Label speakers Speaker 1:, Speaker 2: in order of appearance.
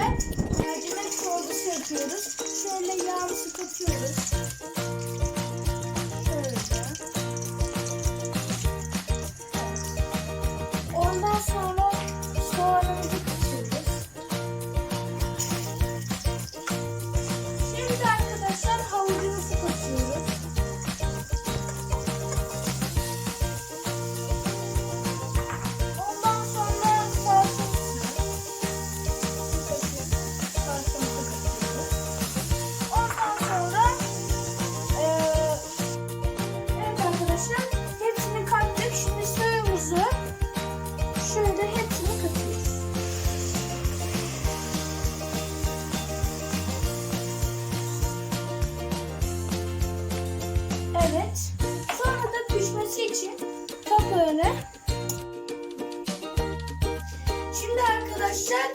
Speaker 1: beraber mercimek çorbası yapıyoruz. Şöyle yağını sıkatıyoruz. Evet. Sonra da pişmesi için kapağını Şimdi arkadaşlar